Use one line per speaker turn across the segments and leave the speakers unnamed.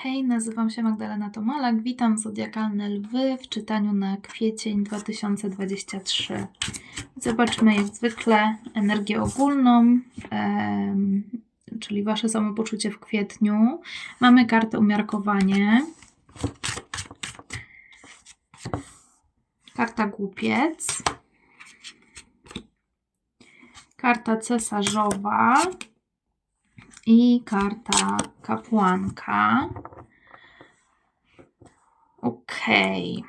Hej, nazywam się Magdalena Tomalak, witam Zodiakalne Lwy w czytaniu na kwiecień 2023. Zobaczmy jak zwykle energię ogólną, czyli Wasze samopoczucie w kwietniu. Mamy kartę umiarkowanie. Karta głupiec. Karta cesarzowa i karta kapłanka. Okej.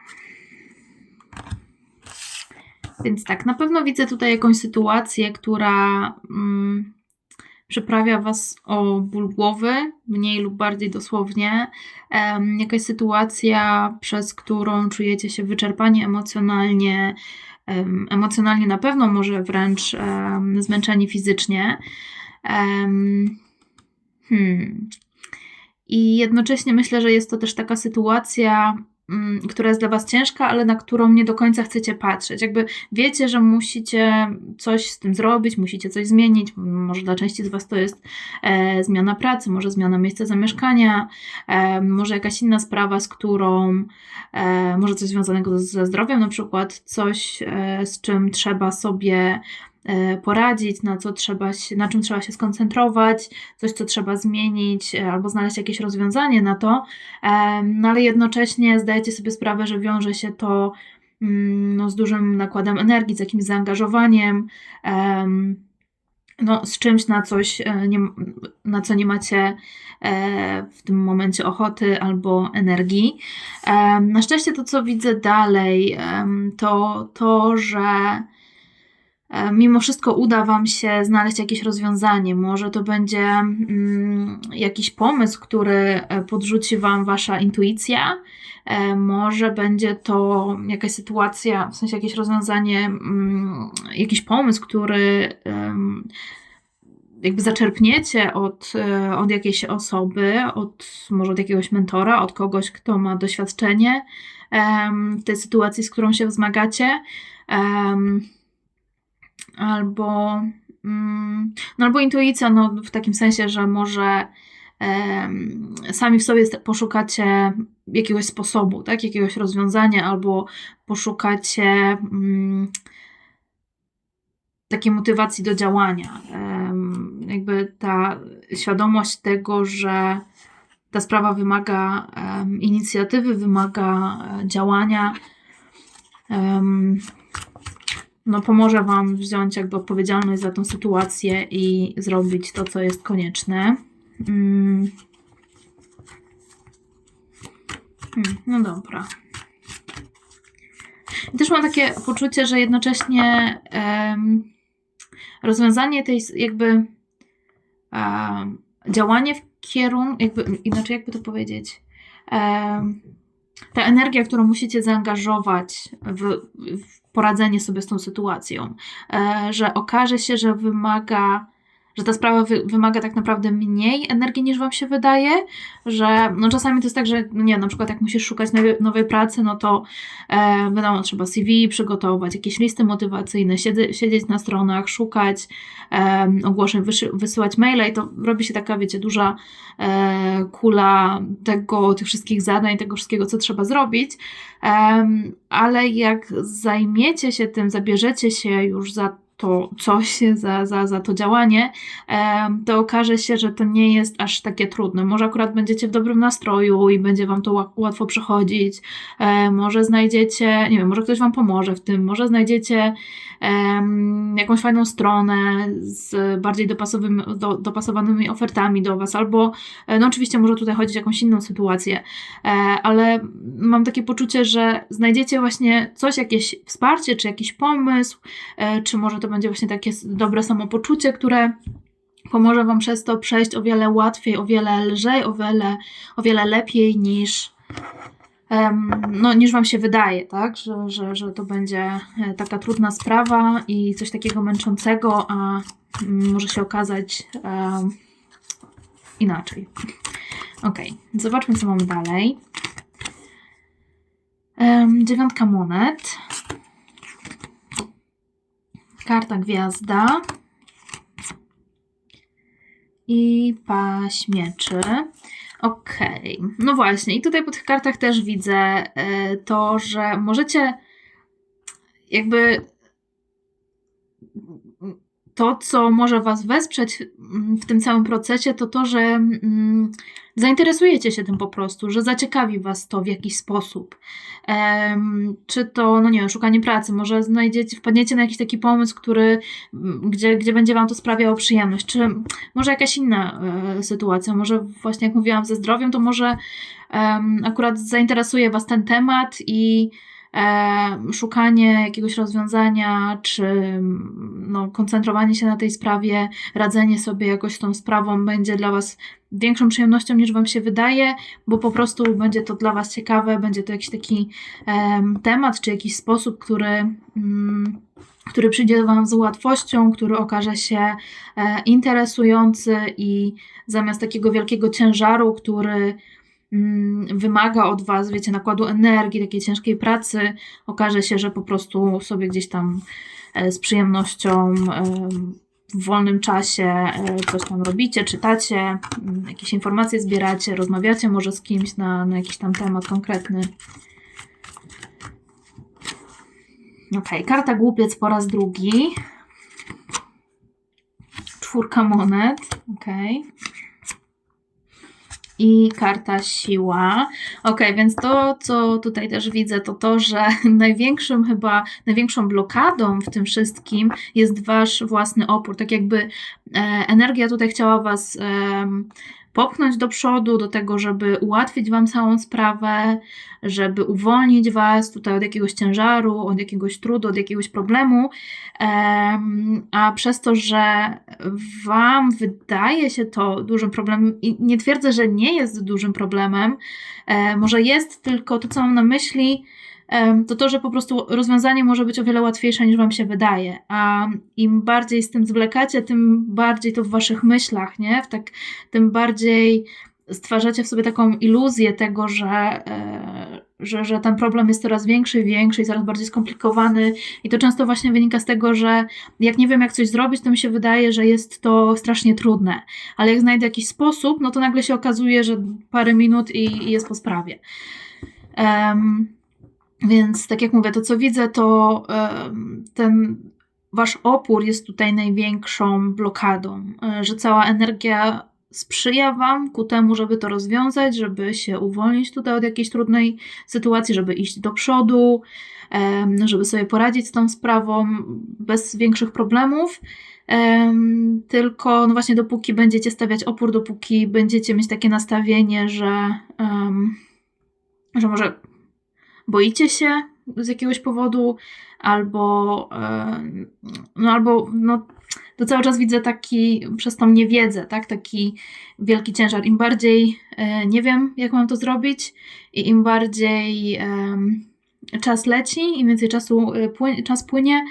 Więc tak, na pewno widzę tutaj jakąś sytuację, która mm, przyprawia Was o ból głowy, mniej lub bardziej dosłownie. Em, jakaś sytuacja, przez którą czujecie się wyczerpani emocjonalnie, em, emocjonalnie na pewno, może wręcz em, zmęczeni fizycznie. Em, Hmm. I jednocześnie myślę, że jest to też taka sytuacja, mm, która jest dla Was ciężka, ale na którą nie do końca chcecie patrzeć. Jakby wiecie, że musicie coś z tym zrobić, musicie coś zmienić. Może dla części z Was to jest e, zmiana pracy, może zmiana miejsca zamieszkania, e, może jakaś inna sprawa, z którą, e, może coś związanego ze zdrowiem, na przykład coś, e, z czym trzeba sobie poradzić, na, co trzeba się, na czym trzeba się skoncentrować, coś, co trzeba zmienić, e, albo znaleźć jakieś rozwiązanie na to, Em, no ale jednocześnie zdajecie sobie sprawę, że wiąże się to mm, no, z dużym nakładem energii, z jakimś zaangażowaniem, em, no, z czymś, na coś, e, na co nie macie e, w tym momencie ochoty albo energii. Na szczęście to, co widzę dalej, to to, że e, mimo wszystko uda Wam się znaleźć jakieś rozwiązanie. Może to będzie mm, jakiś pomysł, który e, podrzuci Wam Wasza intuicja. E, Może będzie to jakaś sytuacja, w sensie jakieś rozwiązanie, mm, jakiś pomysł, który jakby zaczerpniecie od, e, od jakiejś osoby, od, może od jakiegoś mentora, od kogoś, kto ma doświadczenie w tej sytuacji, z którą się wzmagacie. Albo, mm, no albo intuicja, no w takim sensie, że może sami w sobie poszukacie jakiegoś sposobu, tak, jakiegoś rozwiązania, albo poszukacie mm, takiej motywacji do działania. Jakby ta świadomość tego, że ta sprawa wymaga inicjatywy, wymaga e, działania. No, pomoże Wam wziąć jakby odpowiedzialność za tą sytuację i zrobić to, co jest konieczne. Mm. Hmm, no dobra. I też mam takie poczucie, że jednocześnie em, rozwiązanie tej jakby em, działanie w kierunku, jakby inaczej jakby to powiedzieć, em, ta energia, którą musicie zaangażować w, w poradzenie sobie z tą sytuacją, e, że okaże się, że wymaga, że ta sprawa wy, wymaga tak naprawdę mniej energii niż wam się wydaje, że no czasami to jest tak, że no nie, na przykład jak musisz szukać nowej, nowej pracy, no to e, wiadomo, trzeba CV przygotować, jakieś listy motywacyjne, siedzi, siedzieć na stronach, szukać e, ogłoszeń, wysyłać maile i to robi się taka, wiecie, duża e, kula tego, tych wszystkich zadań, tego wszystkiego, co trzeba zrobić, Em, ale jak zajmiecie się tym, zabierzecie się już za to coś, za, za, za to działanie, to okaże się, że to nie jest aż takie trudne. Może akurat będziecie w dobrym nastroju i będzie Wam to ła- łatwo przechodzić, może znajdziecie, nie wiem, może ktoś Wam pomoże w tym, może znajdziecie jakąś fajną stronę z bardziej do, dopasowanymi ofertami do Was, albo e, no oczywiście może tutaj chodzić o jakąś inną sytuację, e, ale mam takie poczucie, że znajdziecie właśnie coś, jakieś wsparcie, czy jakiś pomysł, e, czy może to będzie właśnie takie dobre samopoczucie, które pomoże Wam przez to przejść o wiele łatwiej, o wiele lżej, o wiele, o wiele lepiej niż, no, niż Wam się wydaje, tak? Że, że, że to będzie e, taka trudna sprawa i coś takiego męczącego, a mm, może się okazać em, inaczej. Ok, zobaczmy, co mamy dalej. Em, dziewiątka monet. Karta gwiazda. I paź mieczy. Ok, Okej, no właśnie. I tutaj po tych kartach też widzę e, to, że możecie jakby to, co może Was wesprzeć w tym całym procesie, to to, że mm, zainteresujecie się tym po prostu, że zaciekawi Was to w jakiś sposób. Um, czy to, no nie wiem, szukanie pracy, może znajdziecie, wpadniecie na jakiś taki pomysł, który, gdzie, gdzie będzie Wam to sprawiało przyjemność, czy może jakaś inna e, sytuacja, może właśnie jak mówiłam ze zdrowiem, to może um, akurat zainteresuje Was ten temat i szukanie jakiegoś rozwiązania, czy no, koncentrowanie się na tej sprawie, radzenie sobie jakoś tą sprawą będzie dla Was większą przyjemnością niż Wam się wydaje, bo po prostu będzie to dla Was ciekawe, będzie to jakiś taki e, temat, czy jakiś sposób, który. Mm, który przyjdzie Wam z łatwością, który okaże się e, interesujący i zamiast takiego wielkiego ciężaru, który Mm, wymaga od Was, wiecie, nakładu energii, takiej ciężkiej pracy, okaże się, że po prostu sobie gdzieś tam e, z przyjemnością e, w wolnym czasie e, coś tam robicie, czytacie, mm, jakieś informacje zbieracie, rozmawiacie może z kimś na, na jakiś tam temat konkretny. Ok, karta głupiec po raz drugi. Czwórka monet. Ok i karta siła. Ok, więc to, co tutaj też widzę, to to, że największym chyba, największą blokadą w tym wszystkim jest wasz własny opór. Tak jakby energia tutaj chciała was. E, popchnąć do przodu, do tego, żeby ułatwić Wam całą sprawę, żeby uwolnić Was tutaj od jakiegoś ciężaru, od jakiegoś trudu, od jakiegoś problemu, a przez to, że Wam wydaje się to dużym problemem, i nie twierdzę, że nie jest dużym problemem, e, może jest, tylko to, co mam na myśli, to to, że po prostu rozwiązanie może być o wiele łatwiejsze niż Wam się wydaje. A im bardziej z tym zwlekacie, tym bardziej to w Waszych myślach, nie? W tak, tym bardziej stwarzacie w sobie taką iluzję tego, że, e, że, że ten problem jest coraz większy i większy i coraz bardziej skomplikowany. I to często właśnie wynika z tego, że jak nie wiem, jak coś zrobić, to mi się wydaje, że jest to strasznie trudne. Ale jak znajdę jakiś sposób, no to nagle się okazuje, że parę minut i, i jest po sprawie. Um, więc tak jak mówię, to co widzę, to ten wasz opór jest tutaj największą blokadą, e, że cała energia sprzyja wam ku temu, żeby to rozwiązać, żeby się uwolnić tutaj od jakiejś trudnej sytuacji, żeby iść do przodu, żeby sobie poradzić z tą sprawą bez większych problemów. Tylko no właśnie dopóki będziecie stawiać opór, dopóki będziecie mieć takie nastawienie, że, że może boicie się z jakiegoś powodu, albo, e, no, albo no, to cały czas widzę taki, przez tą niewiedzę, tak, taki wielki ciężar. Im bardziej e, nie wiem, jak mam to zrobić i im bardziej czas leci, im więcej czasu e, czas płynie,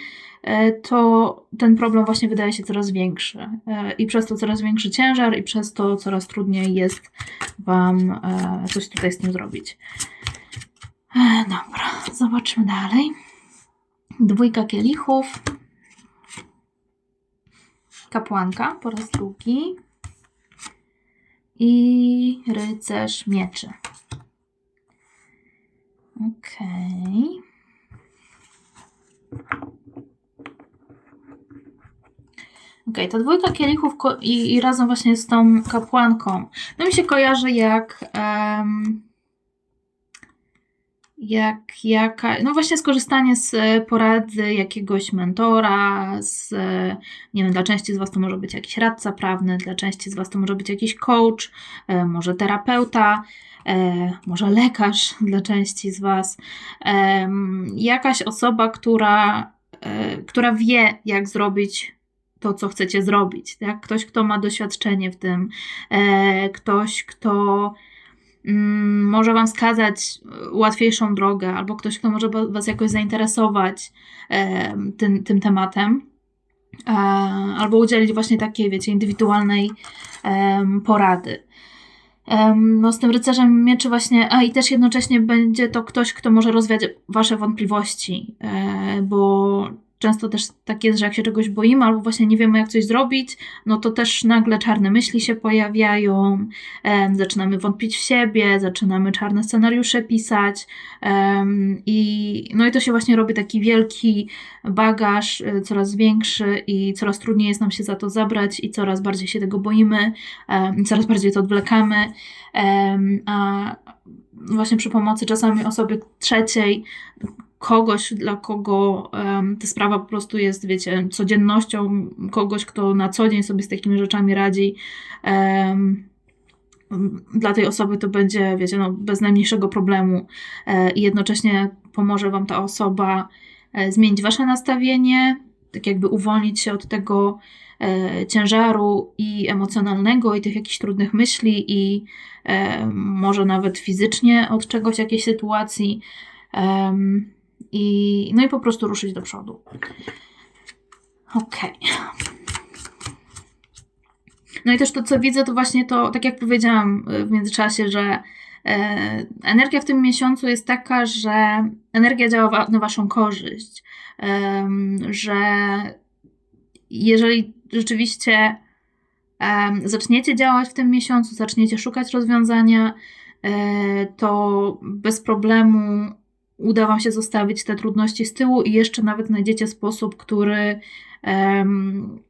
to ten problem właśnie wydaje się coraz większy. I przez to coraz większy ciężar, i przez to coraz trudniej jest Wam coś tutaj z tym zrobić. E, dobra, zobaczmy dalej. Dwójka kielichów. Kapłanka po raz drugi. I rycerz mieczy. Okej. Okej, okay, ta dwójka kielichów i, i, razem właśnie z tą kapłanką. No mi się kojarzy jak um, jak jaka, no właśnie skorzystanie z e, porady jakiegoś mentora, z, e, nie wiem, dla części z Was to może być jakiś radca prawny, dla części z Was to może być jakiś coach, e, może terapeuta, może lekarz dla części z Was, jakaś osoba, która, która wie, jak zrobić to, co chcecie zrobić. Tak? Ktoś, kto ma doświadczenie w tym, ktoś, kto może Wam wskazać e, łatwiejszą drogę, albo ktoś, kto może Was jakoś zainteresować tym, tym tematem, e, albo udzielić właśnie takiej, wiecie, indywidualnej porady. No, z tym rycerzem mieczy właśnie, a i też jednocześnie będzie to ktoś, kto może rozwiać Wasze wątpliwości, e, bo często też tak jest, że jak się czegoś boimy albo właśnie nie wiemy, jak coś zrobić, no to też nagle czarne myśli się pojawiają, um, zaczynamy wątpić w siebie, zaczynamy czarne scenariusze pisać um, i no i to się właśnie robi taki wielki bagaż, y, coraz większy i coraz trudniej jest nam się za to zabrać i coraz bardziej się tego boimy, coraz bardziej to odwlekamy, a właśnie przy pomocy czasami osoby trzeciej, kogoś, dla kogo um, ta sprawa po prostu jest, wiecie, codziennością, kogoś, kto na co dzień sobie z takimi rzeczami radzi. Um, dla tej osoby to będzie, wiecie, no, bez najmniejszego problemu e, i jednocześnie pomoże Wam ta osoba e, zmienić Wasze nastawienie, tak jakby uwolnić się od tego e, ciężaru i emocjonalnego, i tych jakichś trudnych myśli, i e, może nawet fizycznie od czegoś, jakiejś sytuacji. I, no i po prostu ruszyć do przodu. Ok. No i też to, co widzę, to właśnie to, tak jak powiedziałam w międzyczasie, że e, energia w tym miesiącu jest taka, że energia działa na Waszą korzyść, że jeżeli rzeczywiście zaczniecie działać w tym miesiącu, zaczniecie szukać rozwiązania, e, to bez problemu uda Wam się zostawić te trudności z tyłu i jeszcze nawet znajdziecie sposób, który, um,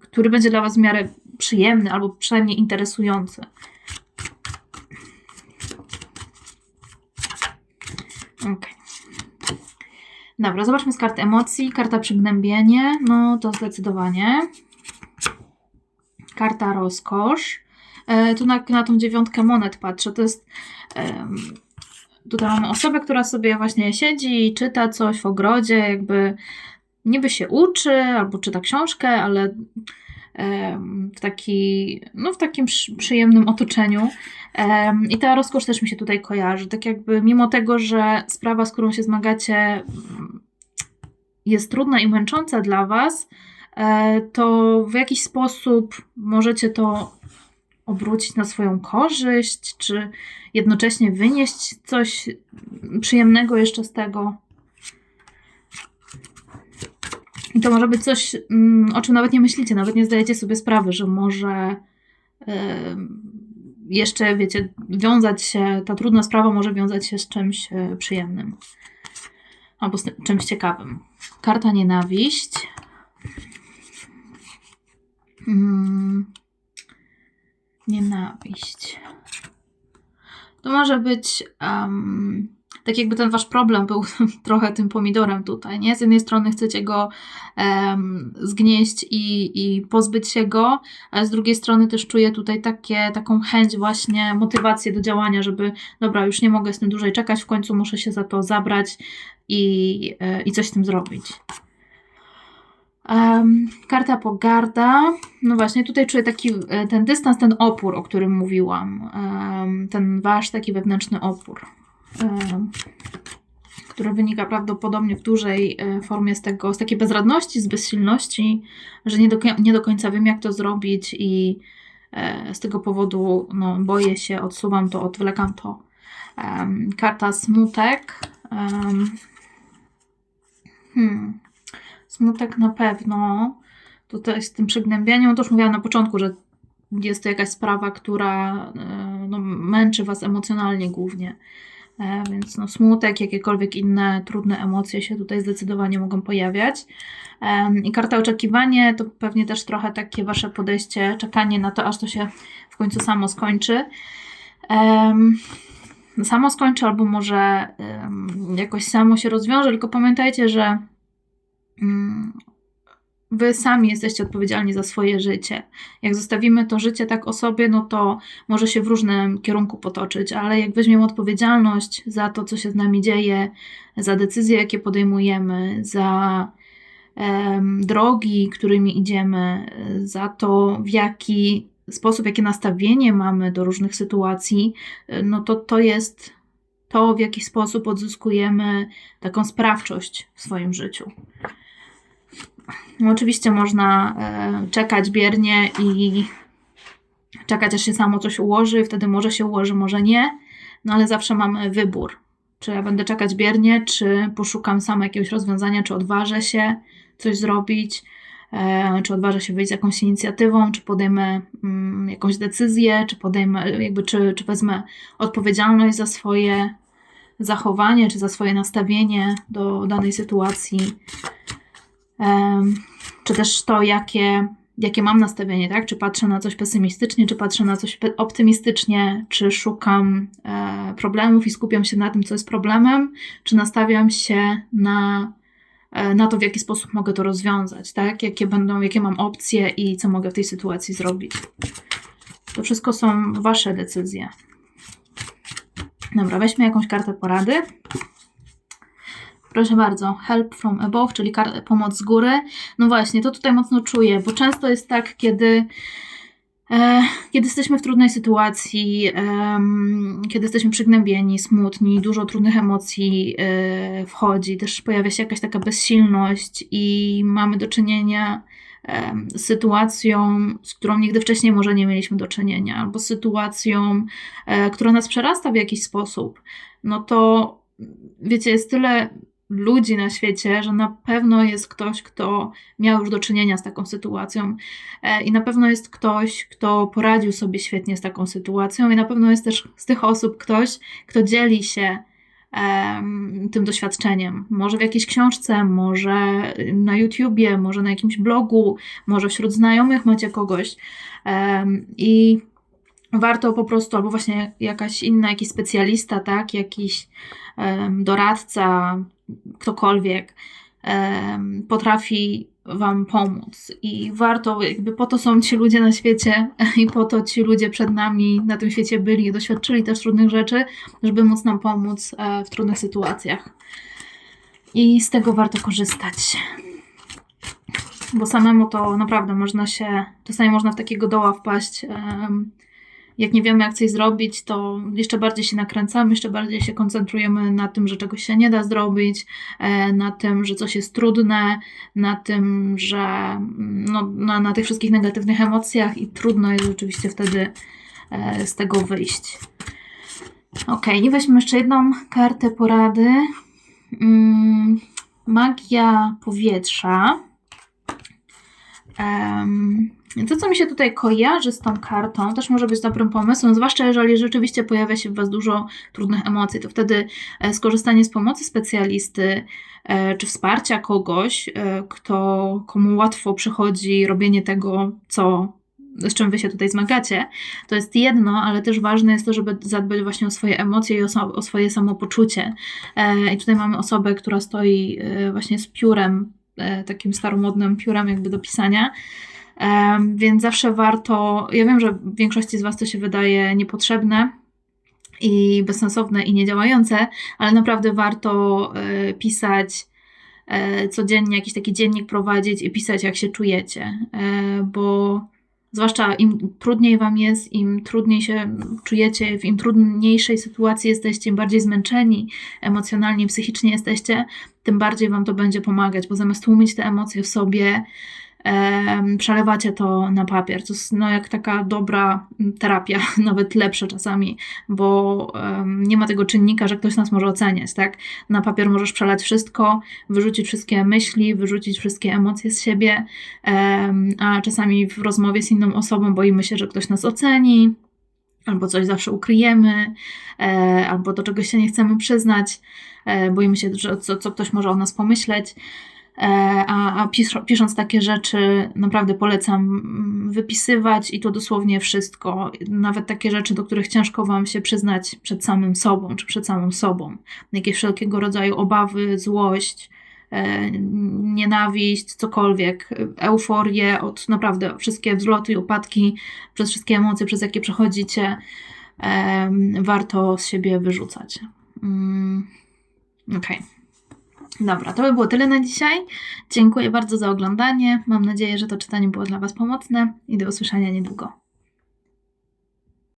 który będzie dla Was w miarę przyjemny albo przynajmniej interesujący. Ok. Dobra, zobaczmy z karty emocji. Karta przygnębienie, no to zdecydowanie. Karta rozkosz. E, tu na, na tą dziewiątkę monet patrzę. To jest. Um, tutaj mamy osobę, która sobie właśnie siedzi i czyta coś w ogrodzie, jakby niby się uczy albo czyta książkę, ale w, taki, no w takim przyjemnym otoczeniu. I ta rozkosz też mi się tutaj kojarzy. Tak jakby mimo tego, że sprawa, z którą się zmagacie, jest trudna i męcząca dla Was, e, to w jakiś sposób możecie to obrócić na swoją korzyść, czy jednocześnie wynieść coś przyjemnego jeszcze z tego. I to może być coś, mm, o czym nawet nie myślicie, nawet nie zdajecie sobie sprawy, że może jeszcze, wiecie, wiązać się, ta trudna sprawa może wiązać się z czymś e, przyjemnym albo z czymś ciekawym. Karta nienawiść. Hmm nienawiść. To może być um, tak jakby ten wasz problem był trochę tym pomidorem tutaj, nie? Z jednej strony chcecie go um, zgnieść i, i pozbyć się go, a z drugiej strony też czuję tutaj takie, taką chęć właśnie, motywację do działania, żeby dobra, już nie mogę z tym dłużej czekać, w końcu muszę się za to zabrać i, e, i coś z tym zrobić. Um, karta pogarda. No właśnie, tutaj czuję taki e, ten dystans, ten opór, o którym mówiłam. Um, ten wasz taki wewnętrzny opór, um, który wynika prawdopodobnie w dużej e, formie z tego, z takiej bezradności, z bezsilności, że nie do, nie do końca wiem, jak to zrobić i e, z tego powodu no, boję się, odsuwam to, odwlekam to. karta smutek. hmm Smutek na pewno. Tutaj z tym przygnębieniem, to już mówiłam na początku, że jest to jakaś sprawa, która e, no, męczy Was emocjonalnie głównie. E, więc no, smutek, jakiekolwiek inne trudne emocje się tutaj zdecydowanie mogą pojawiać. E, I karta oczekiwanie to pewnie też trochę takie Wasze podejście, czekanie na to, aż to się w końcu samo skończy. Samo skończy, albo może jakoś samo się rozwiąże, tylko pamiętajcie, że wy sami jesteście odpowiedzialni za swoje życie. Jak zostawimy to życie tak o sobie, no to może się w różnym kierunku potoczyć, ale jak weźmiemy odpowiedzialność za to, co się z nami dzieje, za decyzje, jakie podejmujemy, za um, drogi, którymi idziemy, za to, w jaki sposób, jakie nastawienie mamy do różnych sytuacji, no to to jest to, w jaki sposób odzyskujemy taką sprawczość w swoim życiu. No, oczywiście można e, czekać biernie i czekać, aż się samo coś ułoży, wtedy może się ułoży, może nie, no ale zawsze mamy wybór. Czy ja będę czekać biernie, czy poszukam sama jakiegoś rozwiązania, czy odważę się coś zrobić, e, czy odważę się wyjść z jakąś inicjatywą, czy podejmę mm, jakąś decyzję, czy podejmę, jakby, czy, czy wezmę odpowiedzialność za swoje zachowanie, czy za swoje nastawienie do danej sytuacji, czy też to, jakie, jakie mam nastawienie, tak? Czy patrzę na coś pesymistycznie, czy patrzę na coś optymistycznie, czy szukam e, problemów i skupiam się na tym, co jest problemem, czy nastawiam się na, e, na to, w jaki sposób mogę to rozwiązać, tak? Jakie będą, jakie mam opcje i co mogę w tej sytuacji zrobić. To wszystko są Wasze decyzje. Dobra, weźmy jakąś kartę porady. Proszę bardzo, help from above, czyli pomoc z góry. No właśnie, to tutaj mocno czuję, bo często jest tak, kiedy, e, kiedy jesteśmy w trudnej sytuacji, kiedy jesteśmy przygnębieni, smutni, dużo trudnych emocji e, wchodzi, też pojawia się jakaś taka bezsilność i mamy do czynienia z sytuacją, z którą nigdy wcześniej może nie mieliśmy do czynienia, albo sytuacją, e, która nas przerasta w jakiś sposób, no to wiecie, jest tyle ludzi na świecie, że na pewno jest ktoś, kto miał już do czynienia z taką sytuacją e, i na pewno jest ktoś, kto poradził sobie świetnie z taką sytuacją i na pewno jest też z tych osób ktoś, kto dzieli się tym doświadczeniem. Może w jakiejś książce, może na YouTubie, może na jakimś blogu, może wśród znajomych macie kogoś. I warto po prostu, albo właśnie jakaś inna, jakiś specjalista, tak, jakiś em, doradca, ktokolwiek em, potrafi Wam pomóc. I warto, jakby po to są ci ludzie na świecie i po to ci ludzie przed nami na tym świecie byli doświadczyli też trudnych rzeczy, żeby móc nam pomóc e, w trudnych sytuacjach. I z tego warto korzystać. Bo samemu to naprawdę można się, czasami można w takiego doła wpaść. em, jak nie wiemy, jak coś zrobić, to jeszcze bardziej się nakręcamy, jeszcze bardziej się koncentrujemy na tym, że czegoś się nie da zrobić, e, na tym, że coś jest trudne, na tym, że no, na, na tych wszystkich negatywnych emocjach i trudno jest rzeczywiście wtedy e, z tego wyjść. Ok, i weźmy jeszcze jedną kartę porady. Mm, Magia powietrza. Em, to, co mi się tutaj kojarzy z tą kartą, też może być dobrym pomysłem, zwłaszcza jeżeli rzeczywiście pojawia się w Was dużo trudnych emocji, to wtedy e, skorzystanie z pomocy specjalisty e, czy wsparcia kogoś, e, kto, komu łatwo przychodzi robienie tego, co, z czym Wy się tutaj zmagacie, to jest jedno, ale też ważne jest to, żeby zadbać właśnie o swoje emocje i o, o swoje samopoczucie. I tutaj mamy osobę, która stoi właśnie z piórem, takim staromodnym piórem jakby do pisania, więc zawsze warto. Ja wiem, że większości z Was to się wydaje niepotrzebne i bezsensowne i niedziałające, ale naprawdę warto y, pisać y, codziennie, jakiś taki dziennik prowadzić i pisać, jak się czujecie, y, bo zwłaszcza im trudniej Wam jest, im trudniej się czujecie, w im trudniejszej sytuacji jesteście, im bardziej zmęczeni emocjonalnie, psychicznie jesteście, tym bardziej Wam to będzie pomagać, bo zamiast tłumić te emocje w sobie, przelewacie to na papier. To jest no, jak taka dobra terapia, nawet lepsza czasami, bo nie ma tego czynnika, że ktoś nas może oceniać, tak? Na papier możesz przelać wszystko, wyrzucić wszystkie myśli, wyrzucić wszystkie emocje z siebie, a czasami w rozmowie z inną osobą boimy się, że ktoś nas oceni, albo coś zawsze ukryjemy, e, albo do czegoś się nie chcemy przyznać, e, boimy się, że co, co ktoś może o nas pomyśleć. E, a, a pisząc takie rzeczy, naprawdę polecam mm, wypisywać i to dosłownie wszystko. Nawet takie rzeczy, do których ciężko Wam się przyznać przed samym sobą, czy przed samą sobą. Jakieś wszelkiego rodzaju obawy, złość, e, nienawiść, cokolwiek, euforię, od naprawdę wszystkie wzloty i upadki, przez wszystkie emocje, przez jakie przechodzicie, warto z siebie wyrzucać. Mm, okej. Okay. Dobra, to by było tyle na dzisiaj. Dziękuję bardzo za oglądanie. Mam nadzieję, że to czytanie było dla Was pomocne i do usłyszenia niedługo.